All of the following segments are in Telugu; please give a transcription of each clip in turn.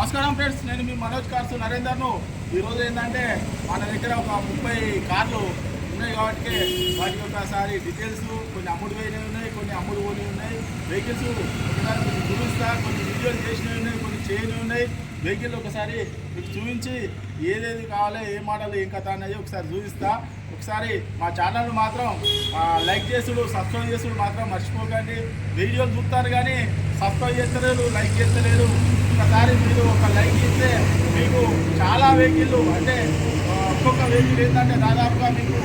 నమస్కారం ఫ్రెండ్స్ నేను మీ మనోజ్ కార్స్ నరేందర్ను. ఈరోజు ఏంటంటే మన దగ్గర ఒక ముప్పై కార్లు ఉన్నాయి కాబట్టి వాటి ఒకసారి డీటెయిల్స్ కొన్ని అమ్ముడు పోయినవి ఉన్నాయి కొన్ని అమ్ముడు పోయి ఉన్నాయి. వెహికల్స్ ఒకసారి కొన్ని చూపిస్తా కొన్ని వీడియోలు చేసినవి ఉన్నాయి కొన్ని చేయనివి ఉన్నాయి. వెహికల్ ఒకసారి మీకు చూపించి ఏదేది కావాలో ఏ మోడల్ ఏం కథ అనేది ఒకసారి చూపిస్తా. ఒకసారి మా ఛానల్ మాత్రం లైక్ చేసుడు సబ్స్క్రైబ్ చేసుడు మాత్రం మర్చిపోకండి. వీడియోలు చూస్తారు కానీ సబ్స్క్రైబ్ చేస్తలేరు లైక్ చేస్తలేరు. ఒక్కసారి మీరు ఒక లైక్ ఇస్తే మీకు చాలా వెహికల్ అంటే ఒక్కొక్క వెహికల్ ఏంటంటే దాదాపుగా మీకు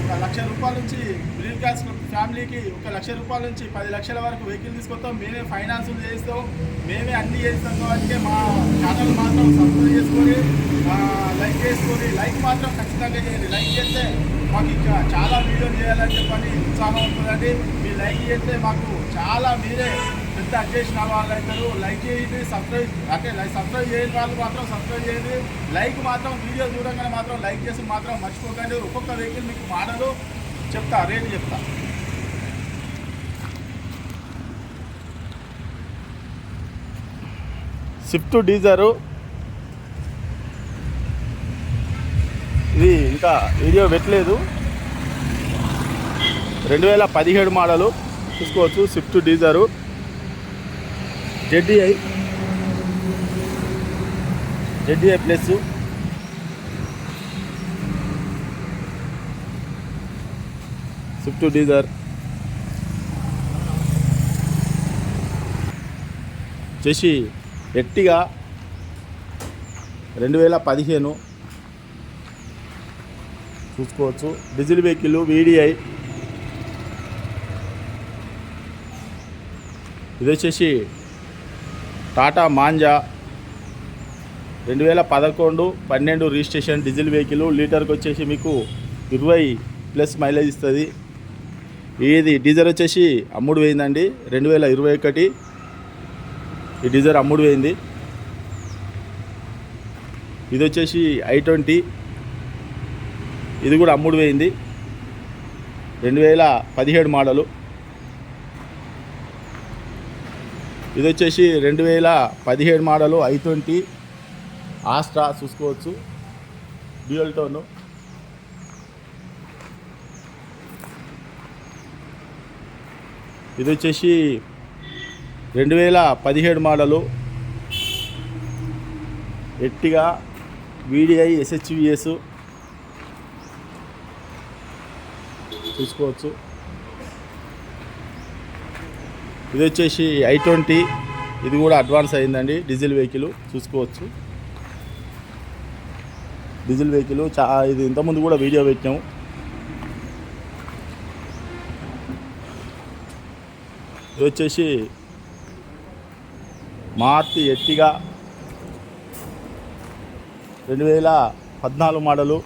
ఒక లక్ష రూపాయల నుంచి మిడిల్ క్లాస్ ఫ్యామిలీకి ఒక లక్ష రూపాయల నుంచి పది లక్షల వరకు వెహికల్ తీసుకొస్తాం. మేమే ఫైనాన్స్ చేస్తాం. మేమే అన్ని చేస్తాం. కాబట్టి మా ఛానల్ మాత్రం సబ్స్క్రైబ్ చేసుకొని లైక్ చేసుకొని లైక్ మాత్రం ఖచ్చితంగా చేయండి. లైక్ చేస్తే మాకు ఇంకా చాలా వీడియోలు చేయాలని చెప్పని ఉత్సాహం ఉంటుందండి. మీరు లైక్ చేస్తే మాకు చాలా మీరే టచ్ చేసిన వాళ్ళు అవుతారు లైక్ చేయండి సబ్స్క్రైబ్ అంటే లైక్ సబ్స్క్రైబ్ చేయని వాళ్ళు మాత్రం సబ్స్క్రైబ్ చేయండి. లైక్ మాత్రం వీడియో చూడంగానే మాత్రం లైక్ చేసి మాత్రం మర్చిపోకండి. ఒక్కొక్క వెహికల్ మీకు మోడలు చెప్తా రేటు చెప్తా. స్విఫ్ట్ డీజరు ఇది ఇంకా వీడియో పెట్టలేదు. రెండు వేల పదిహేడు మోడలు చూసుకోవచ్చు Swift Dzire ZDI. ZDI plus. Swift Dzire. చేసి ఎట్టిగా రెండు వేల పదిహేను చూసుకోవచ్చు. Diesel vehicle VDI. ఇది వచ్చేసి టాటా మాంజా రెండు వేల పదకొండు పన్నెండు రిజిస్ట్రేషన్ డీజిల్ వెహికల్ లీటర్కి వచ్చేసి మీకు ఇరవై ప్లస్ మైలేజ్ ఇస్తుంది. ఇది డీజర్ వచ్చేసి అమ్ముడు పోయిందండి. రెండు వేల ఇరవై ఒకటి ఈ డీజర్ అమ్ముడు పోయింది. ఇది వచ్చేసి ఐ ట్వంటీ. ఇది కూడా అమ్ముడు పోయింది. రెండు వేల పదిహేడు మోడలు. ఇది వచ్చేసి రెండు వేల పదిహేడు మోడలు ఐ ట్వంటీ ఆస్ట్రా చూసుకోవచ్చు. Dual tone. ఇది వచ్చేసి రెండు వేల పదిహేడు మోడలు. ఎట్టిగా వీడిఐ ఎస్హెచ్విఎస్ చూసుకోవచ్చు. ఇది వచ్చేసి ఐ ట్వంటీ. ఇది కూడా అడ్వాన్స్ అయిందండి. డీజిల్ వెహికల్ చూసుకోవచ్చు. డీజిల్ వెహికల్ చా ఇది ఇంతకుముందు కూడా వీడియో పెట్టాము ఇది వచ్చేసి మార్తి ఎట్టిగా రెండు వేల పద్నాలుగు మోడలు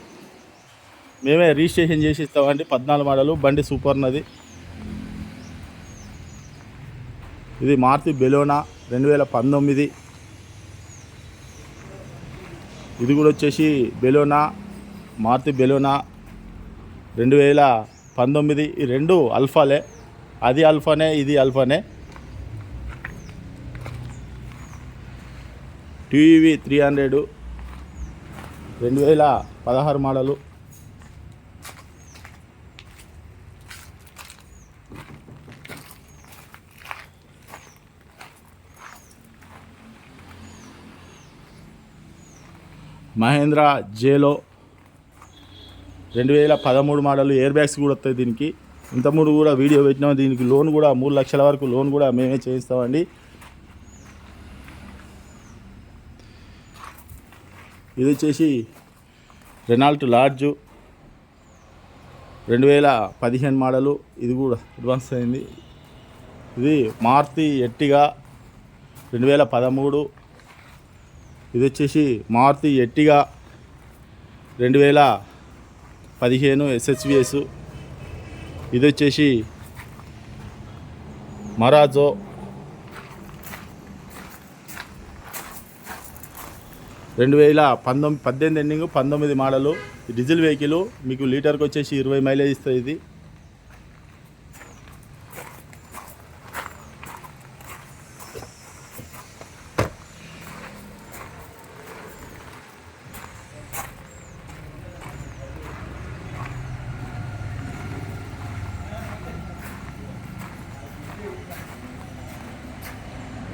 మేమే రిజిస్ట్రేషన్ చేసి ఇస్తామండి పద్నాలుగు మోడలు బండి సూపర్ ఇది మారుతి బెలోనా రెండు వేల పంతొమ్మిది. ఇది కూడా వచ్చేసి బెలోనా మారుతి బెలోనా రెండు వేల పంతొమ్మిది. ఈ రెండు అల్ఫాలే. అది అల్ఫానే ఇది అల్ఫానే. TV three hundred. రెండు వేల పదహారు మోడలు. మహేంద్ర జేలో రెండు వేల పదమూడు మోడల్ ఎయిర్ బ్యాగ్స్ కూడా వస్తాయి దీనికి. ఇంతకుముందు కూడా వీడియో పెట్టినాం. దీనికి లోన్ కూడా మూడు లక్షల వరకు లోన్ కూడా మేమే చేయిస్తామండి. ఇది వచ్చేసి రెనాల్ట్ లార్జ్ రెండు వేల పదిహేను మోడలు ఇది కూడా అడ్వాన్స్ అయింది. ఇది మారుతి ఎట్టిగా రెండు వేల పదమూడు. ఇది వచ్చేసి మారుతి ఎట్టిగా రెండు వేల పదిహేను ఎస్హెచ్విఎస్ ఇది వచ్చేసి మరాజో. రెండు వేల పంతొమ్మిది పద్దెనిమిది ఎండింగ్ పంతొమ్మిది మోడలు. డీజిల్ వెహికల్ మీకు లీటర్కి వచ్చేసి ఇరవై మైలేజ్ ఇస్తుంది ఇది.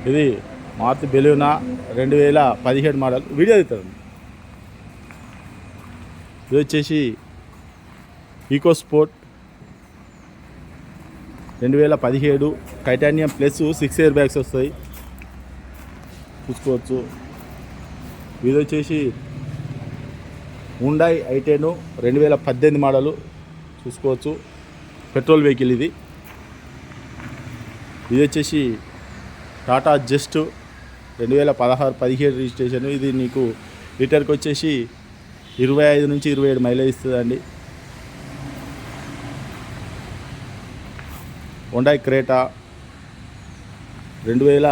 ఇది మారుతి బెలూనా రెండు వేల పదిహేడు మోడల్. వీడియో అవుతుంది ఇది వచ్చేసి ఈకో స్పోర్ట్. రెండు వేల పదిహేడు titanium plus six air bags వస్తాయి. చూసుకోవచ్చు. ఇది వచ్చేసి ఉండాయి ఐటెను రెండు వేల పద్దెనిమిది మోడలు. చూసుకోవచ్చు. పెట్రోల్ వెహికల్ ఇది. ఇది వచ్చేసి టాటా జస్ట్ రెండు వేల పదహారు పదిహేడు రిజిస్ట్రేషన్. ఇది నీకు లీటర్కి వచ్చేసి ఇరవై ఐదు నుంచి ఇరవై ఏడు మైలేజ్ ఇస్తుందండి. హుండాయ్ క్రేటా రెండు వేల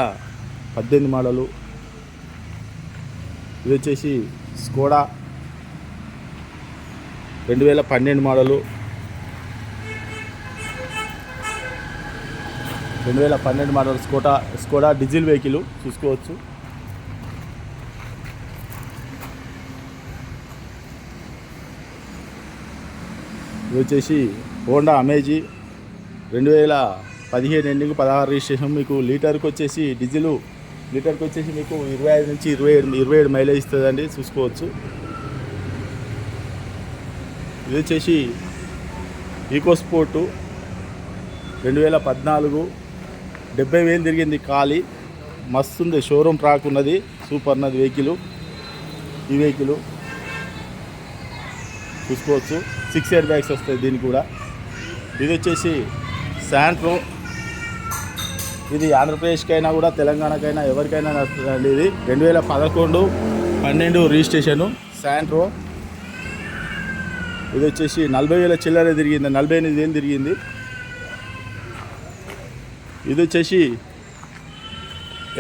పద్దెనిమిది మోడలు. ఇది వచ్చేసి స్కోడా రెండు వేల పన్నెండు మోడలు. రెండు వేల పన్నెండు model Skoda Skoda diesel vehicle చూసుకోవచ్చు. ఇది వచ్చేసి హోండా అమేజీ. రెండు వేల పదిహేను ఎండింగ్ పదహారు రిజిస్ట్రేషన్ మీకు లీటర్కి వచ్చేసి డీజిల్ లీటర్కి వచ్చేసి మీకు ఇరవై ఐదు నుంచి ఇరవై ఏడు ఇరవై ఏడు మైలేజ్ ఇస్తుందండి చూసుకోవచ్చు. ఇది వచ్చేసి ఈకో స్పోర్టు. రెండు వేల పద్నాలుగు డెబ్బై వేలు తిరిగింది ఖాళీ. మస్తు ఉంది షోరూమ్ ట్రాక్ ఉన్నది. సూపర్ ఉన్నది వెహికల్. ఈ వెహికల్ చూసుకోవచ్చు. సిక్స్ ఇయర్ బ్యాగ్స్ వస్తాయి దీనికి కూడా. ఇది వచ్చేసి శాంట్రో. ఇది ఆంధ్రప్రదేశ్కైనా కూడా తెలంగాణకైనా ఎవరికైనా నడుస్తుందండి ఇది. రెండు వేల పదకొండు పన్నెండు రిజిస్ట్రేషను శాంట్రో. ఇది వచ్చేసి నలభై వేల చిల్లర తిరిగింది. నలభై ఎనిమిది ఏం తిరిగింది. ఇది వచ్చేసి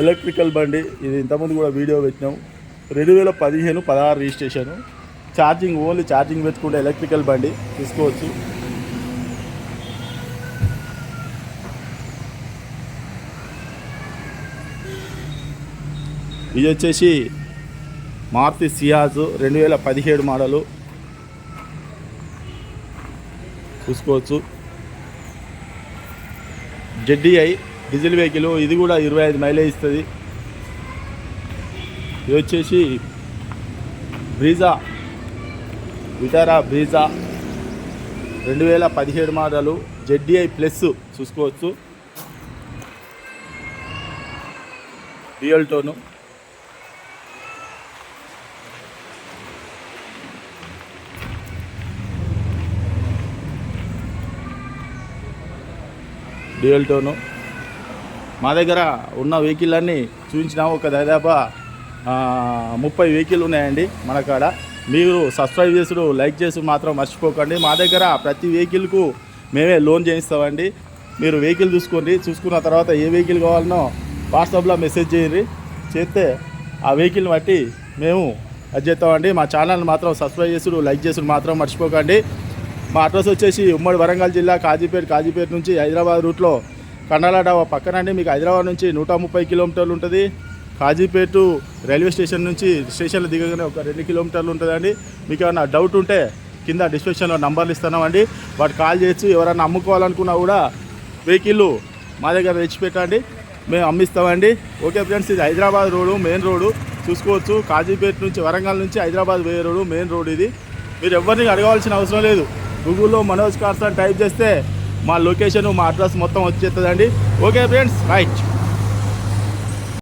ఎలక్ట్రికల్ బండి. ఇది ఇంతకుముందు కూడా వీడియో పెట్టినాం. రెండు వేల పదిహేను పదహారు రిజిస్ట్రేషను. ఛార్జింగ్ ఓన్లీ ఛార్జింగ్ పెట్టుకుంటే ఎలక్ట్రికల్ బండి తీసుకోవచ్చు. ఇది వచ్చేసి మారుతి సియాజ్ రెండు వేల పదిహేడు మోడలు. చూసుకోవచ్చు. జెడ్డీఐ డీజిల్ వెహికల్ ఇది కూడా ఇరవై ఐదు మైలేజ్ ఇస్తుంది. ఇది వచ్చేసి బ్రీజా విటారా బ్రీజా రెండు వేల పదిహేడు మోడలు జెడ్డీఐ ప్లస్ చూసుకోవచ్చు. రియల్టోను డ్యూయల్ టోను మా దగ్గర ఉన్న వెహికల్ అన్నీ చూపించినా ఒక దాదాపు ముప్పై వెహికల్ ఉన్నాయండి మన కాడ. మీరు సబ్స్క్రైబ్ చేసుడు లైక్ చేసి మాత్రం మర్చిపోకండి. మా దగ్గర ప్రతి వెహికల్కు మేమే లోన్ చేయిస్తామండి. మీరు వెహికల్ చూసుకోండి. చూసుకున్న తర్వాత ఏ వెహికల్ కావాలనో వాట్సాప్లో మెసేజ్ చేయండి. చేస్తే ఆ వెహికల్ని బట్టి మేము అది చేస్తామండి మా ఛానల్ మాత్రం సబ్స్క్రైబ్ చేసుడు లైక్ చేసుడు మాత్రం మర్చిపోకండి. మా అడ్రస్ వచ్చేసి ఉమ్మడి వరంగల్ జిల్లా కాజీపేట కాజీపేట నుంచి హైదరాబాద్ రూట్లో కండాల పక్కనండి. మీకు హైదరాబాద్ నుంచి నూట ముప్పై కిలోమీటర్లు ఉంటుంది. కాజీపేట రైల్వే స్టేషన్ నుంచి స్టేషన్లో దిగగానే ఒక రెండు కిలోమీటర్లు ఉంటుందండి. మీకు ఏమైనా డౌట్ ఉంటే కింద డిస్క్రిప్షన్లో నంబర్లు ఇస్తున్నామండి. వాటి కాల్ చేయొచ్చు ఎవరైనా అమ్ముకోవాలనుకున్నా కూడా వెహికల్ మా దగ్గర తెచ్చిపెట్టండి మేము అమ్మిస్తామండి. ఓకే ఫ్రెండ్స్ ఇది హైదరాబాద్ రోడ్డు మెయిన్ రోడ్డు. చూసుకోవచ్చు. కాజీపేట నుంచి వరంగల్ నుంచి హైదరాబాద్ వేరే రోడ్డు మెయిన్ రోడ్ ఇది. మీరు ఎవరిని అడగవలసిన అవసరం లేదు. గూగుల్లో మనోజ్ కార్స్ అని టైప్ చేస్తే మా లొకేషన్ మా అడ్రస్ మొత్తం వచ్చేస్తుందండి. Okay friends right.